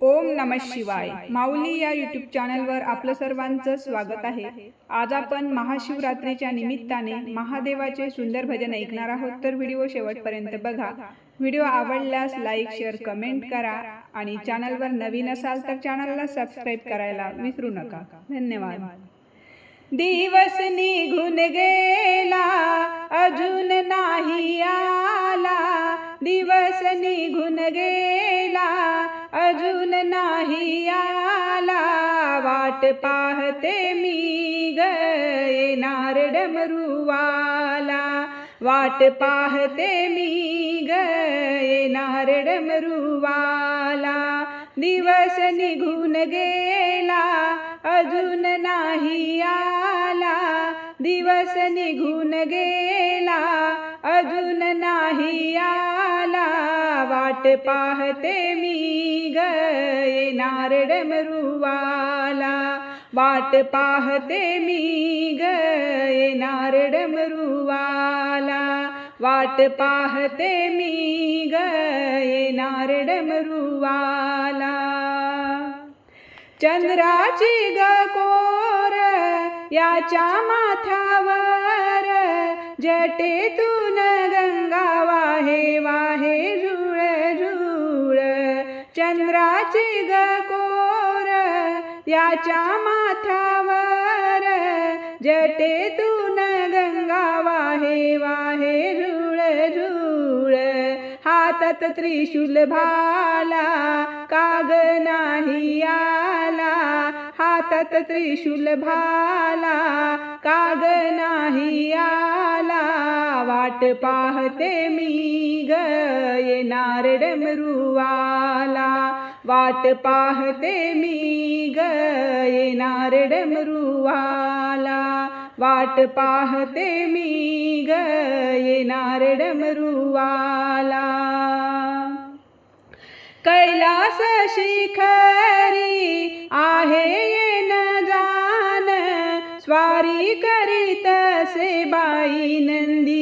ओम नम शिवाय. माऊली या यूट्यूब चॅनलवर आपलं सर्वांचं स्वागत आहे. आज आपण महाशिवरात्रीच्या निमित्ताने महादेवाचे सुंदर भजन ऐकणार आहोत. तर व्हिडिओ शेवटपर्यंत बघा. व्हिडिओ आवडल्यास लाईक शेअर कमेंट करा आणि चॅनलवर नवीन असाल तर चॅनलला सबस्क्राईब करायला विसरू नका. धन्यवाद. दिवस निघून वाट पाहते मी गे नारड मरुवाला. वाट पाहते मी ग नारड मरुवाला. दिवस निघून गेला अजून नाही आला. दिवस निघून गेला अजून वाट पाहते मी ग नारड मरुवाला. वाट पाहते मी गे नारड मरुवाला. वाट पाहते मी ग नारड मरुवाला. चंद्राची गकोर याच्या माथ्यावर जटेतून गंगा वाहे वाहे चंद्राची गकोर याच्या माथ्यावर. जटेतून गंगा वाहे वाहे झुळ झुळ हातात त्रिशूल भाला काग नाही आला. हातात त्रिशूल भाला काग नाही वाट पाहते मी ग नारड मरुवाला वाट पाहते मी ग नारड मरुवाला वाट पाहते मी ग नारड मरुवाला कैलास शिखरी आहे येन जान स्वारी करीत से बाई नंदी.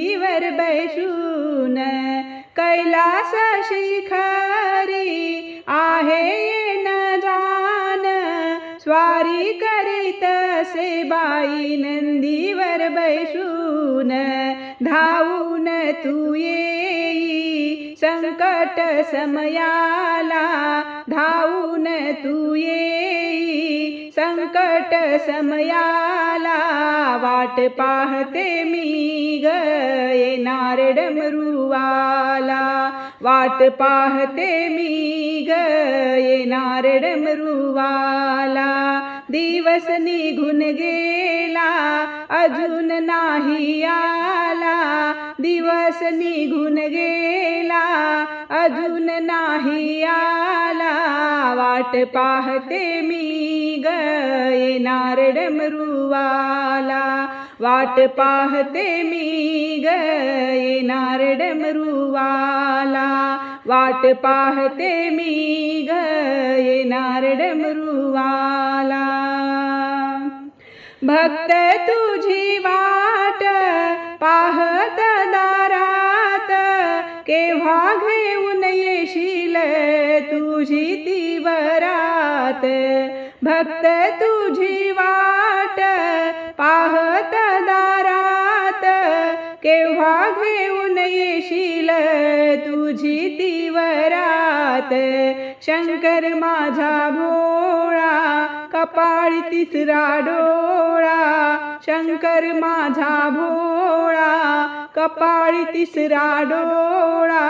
कैलास शिखारी आहे न जान. स्वारी करीत से बाई नंदीवर बैसून. धावून तू येई संकट समयाला. धावून तू येई संकट समयाला. वाट पाहते मी ग नारड मरुवाला वाट पाहते मी गे नारड मरुवाला दिवस निघून गेला अजून नाही आला. दिवस निघून गेला अजून नाही आला. वाट पाहते मी गे नारड मरुवाला वाट पाहते मी गे नारड मरुवाला वाट पाहते मी गे नारड मरुवाला भक्त तुझी वाट पाहत दारात केव्हा घेऊन येशील तुझी तीवरात भक्त तुझी वाट केव्हा घेऊन येशील तुझी तीवरात. शंकर माझा भोळा कपाळी तिसरा डोळा. शंकर माझा भोळा कपाळी तिसरा डोळा.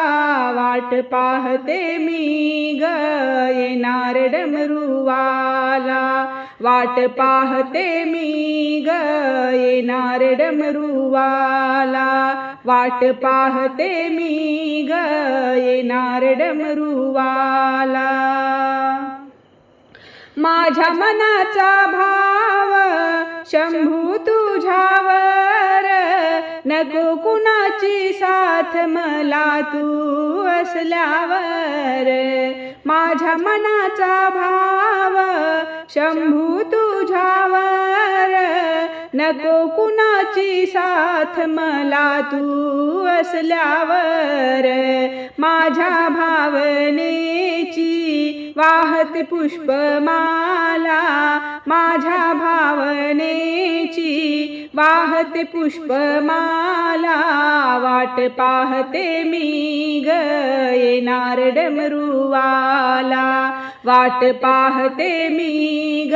वाट पाहते मी ग येणार डमरुवाला. वाट पाहते मी ग येणार डमरुवाला. वाट पाहते मी ग येणार डमरुवाला. माझ्या मनाचा भाव शंभू तुझ्यावर. नको कुणाची साथ मला तू असल्यावर माझ्या मनाचा भाव शंभू तुझ्यावर. नको कुणाची साथ मला तू असल्यावर माझ्या भावनेची वाहत पुष्पमाला माझ्या भावनेची वाहते पुष्पमाला वाट पाहते मी ग येणार डमरुवाला. वाट पाहते मी ग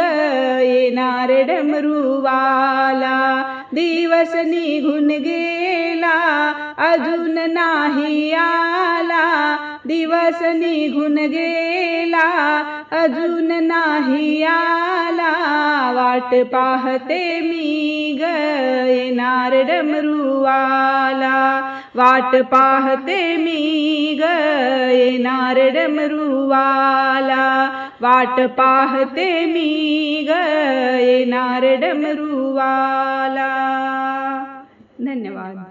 येणार डमरुवाला. दिवस निघून गेला अजून नाही आला. दिवस निघून गेला अजून नाही आला. वाट पाहते मी ग येणार डमरुवाला. वाट पाहते मी ग येणार डमरुवाला. वाट पाहते मी ग येणार डमरुवाला. धन्यवाद.